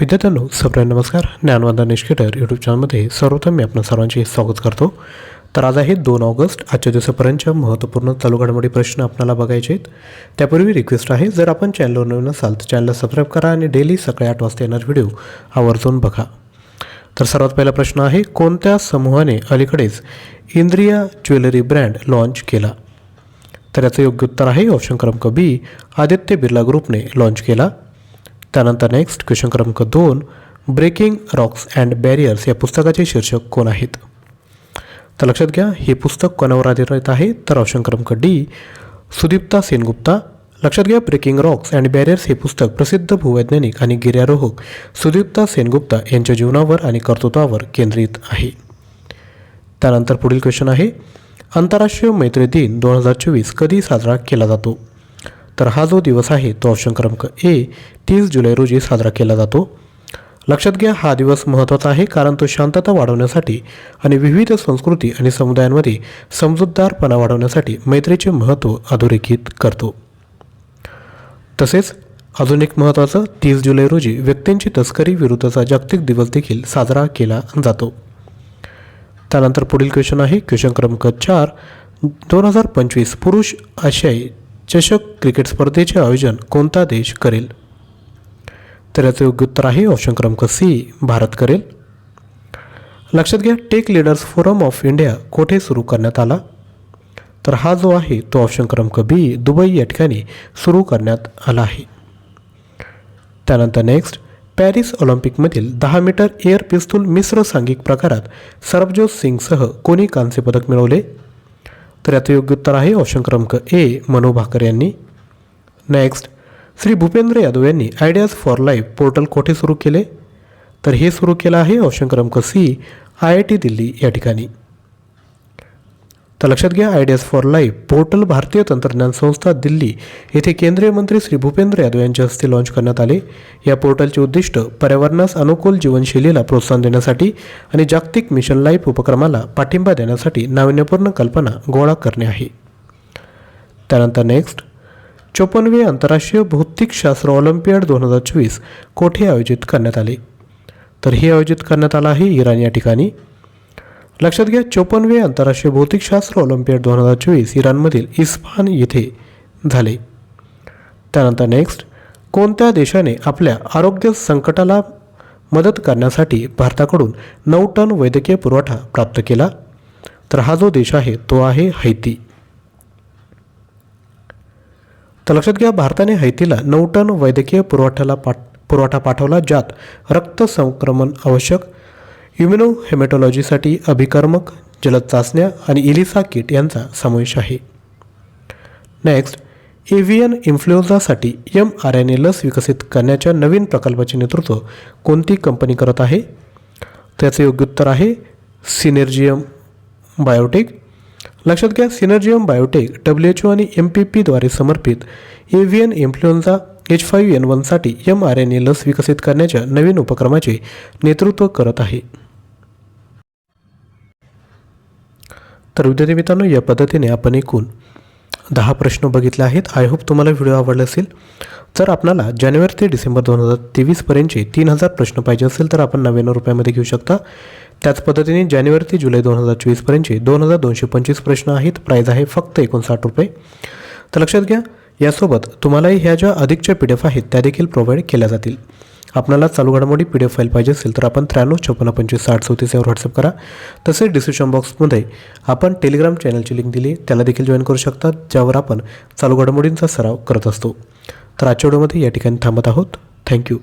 विद्यार्थ्यांनो सप्राय नमस्कार. ज्ञानवंदन निष्केटर यूट्यूब चॅनलमध्ये सर्वप्रथम मी आपल्या सर्वांचे स्वागत करतो. तर आज आहे दोन ऑगस्ट आजच्या दिवसापर्यंतच्या महत्त्वपूर्ण चालू घडामोडी प्रश्न आपल्याला बघायचे आहेत. त्यापूर्वी रिक्वेस्ट आहे जर आपण चॅनलवर नवीन असाल तर चॅनलला सबस्क्राईब करा आणि डेली सकाळी आठ वाजता येणार व्हिडिओ आवर्जून बघा. तर सर्वात पहिला प्रश्न आहे कोणत्या समूहाने अलीकडेच इंद्रिया ज्वेलरी ब्रँड लॉन्च केला? तर याचं योग्य उत्तर आहे ऑप्शन क्रमांक बी आदित्य बिर्ला ग्रुपने लॉन्च केला. त्यानंतर नेक्स्ट क्वेश्चन क्रमांक दोन ब्रेकिंग रॉक्स अँड बॅरियर्स या पुस्तकाचे शीर्षक कोण आहेत? तर लक्षात घ्या हे पुस्तक कोणावर आधारित आहे? तर ऑप्शन क्रमांक डी सुदीप्ता सेनगुप्ता. लक्षात घ्या ब्रेकिंग रॉक्स अँड बॅरियर्स हे पुस्तक प्रसिद्ध भूवैज्ञानिक आणि गिर्यारोहक सुदीप्ता सेनगुप्ता यांच्या जीवनावर आणि कर्तृत्वावर केंद्रित आहे. त्यानंतर पुढील क्वेश्चन आहे आंतरराष्ट्रीय मैत्री दिन दोन हजार चोवीस कधी साजरा केला जातो? तर हा जो दिवस आहे तो ऑप्शन क्रमांक ए तीस जुलै रोजी साजरा केला जातो. लक्षात घ्या हा दिवस महत्त्वाचा आहे कारण तो शांतता वाढवण्यासाठी आणि विविध संस्कृती आणि समुदायांमध्ये समजूतदारपणा वाढवण्यासाठी मैत्रीचे महत्त्व अधोरेखित करतो. तसेच अजून एक महत्त्वाचं तीस जुलै रोजी व्यक्तींची तस्करी विरुद्धचा जागतिक दिवस देखील साजरा केला जातो. त्यानंतर पुढील क्वेश्चन आहे क्वेश्चन क्रमांक चार दोन हजार पंचवीस पुरुष आशियाई चषक क्रिकेट स्पर्धेचे आयोजन कोणता देश करेल? तर याचं योग्य उत्तर आहे ऑप्शन क्रमांक सी भारत करेल. लक्षात घ्या tech leaders forum of India कोठे सुरू करण्यात आला? तर हा जो आहे तो ऑप्शन क्रमांक बी दुबई या ठिकाणी सुरू करण्यात आला आहे. त्यानंतर नेक्स्ट पॅरिस ऑलिम्पिकमधील दहा मीटर एअर पिस्तूल मिश्र सांघिक प्रकारात सरबजोत सिंगसह कोणी कांस्य पदक मिळवले? तर याचं योग्य उत्तर आहे ऑप्शन क्रमांक ए मनू भाकर यांनी. नेक्स्ट श्री भूपेंद्र यादव यांनी आयडियाज फॉर लाईफ पोर्टल कोठे सुरू केले? तर हे सुरू केलं आहे ऑप्शन क्रमांक C I I T Delhi या ठिकाणी. तर लक्षात घ्या आयडियाज फॉर लाईफ पोर्टल भारतीय तंत्रज्ञान संस्था दिल्ली येथे केंद्रीय मंत्री श्री भूपेंद्र यादव यांच्या हस्ते लॉन्च करण्यात आले. या पोर्टलचे उद्दिष्ट पर्यावरणास अनुकूल जीवनशैलीला प्रोत्साहन देण्यासाठी आणि जागतिक मिशन लाईफ उपक्रमाला पाठिंबा देण्यासाठी नाविन्यपूर्ण कल्पना गोळा करणे आहे. त्यानंतर नेक्स्ट चोपन्नवे आंतरराष्ट्रीय भौतिकशास्त्र ऑलिम्पियाड दोन हजार चोवीस कोठे आयोजित करण्यात आले? तर हे आयोजित करण्यात आलं आहे इराण या ठिकाणी. लक्षात घ्या चोपन्नवे आंतरराष्ट्रीय भौतिकशास्त्र ऑलिम्पियाड दोन हजार चोवीस इराणमधील इस्फान येथे झाले. त्यानंतर नेक्स्ट कोणत्या देशाने आपल्या आरोग्य संकटाला मदत करण्यासाठी भारताकडून नऊ टन वैद्यकीय पुरवठा प्राप्त केला? तर हा जो देश आहे तो आहे हैती. तर लक्षात घ्या भारताने हैतीला नऊ टन वैद्यकीय पुरवठ्याला पाठ पुरवठा पाठवला ज्यात रक्त संक्रमण आवश्यक इम्युनोहेमॅटॉलॉजीसाठी अभिकर्मक जलद चाचण्या आणि इलिसा किट यांचा समावेश आहे. नेक्स्ट एव्हियन इन्फ्लुएन्झासाठी एम आर एन ए लस विकसित करण्याच्या नवीन प्रकल्पाचे नेतृत्व कोणती कंपनी करत आहे? त्याचे योग्य उत्तर आहे सिनेर्जियम बायोटेक लक्षात घ्या Sinergium biotech W H O आणि एम पी पीद्वारे समर्पित avian influenza H five N वनसाठी M R N A लस विकसित करण्याच्या नवीन उपक्रमाचे नेतृत्व करत आहे. तर विद्यार्थी मित्रांनो या पद्धतीने आपण एकूण दहा प्रश्न बघितले आहेत. आय होप तुम्हाला व्हिडिओ आवडला असेल. जर आपणाला जानेवारी ते डिसेंबर दोन हजार तेवीसपर्यंतचे तीन हजार प्रश्न पाहिजे असेल तर आपण नव्याण्णव रुपयामध्ये घेऊ शकता. त्याच पद्धतीने जानेवारी ते जुलै दोन हजार चोवीसपर्यंतचे दोन हजार दोनशे पंचवीस प्रश्न आहेत. प्राईज आहे फक्त एकोणसाठ रुपये. तर लक्षात घ्या यासोबत तुम्हालाही ह्या ज्या अधिकच्या पी डी एफ आहेत त्या देखील प्रोव्हाइड केल्या जातील. आपल्याला चालू घडामोडी पी डी एफ फाईल पाहिजे असेल तर आपण त्र्याण्णव छप्पन्न पंचवीस साठ चौतीस यावर व्हॉट्सअप करा. तसेच डिस्क्रिप्शन बॉक्समध्ये आपण टेलिग्राम चॅनलची लिंक दिली. त्याला देखील जॉईन करू शकता ज्यावर आपण चालू घडामोडींचा सराव करत असतो. तर आजच्या व्हिडिओमध्ये या ठिकाणी थांबत आहोत. थँक्यू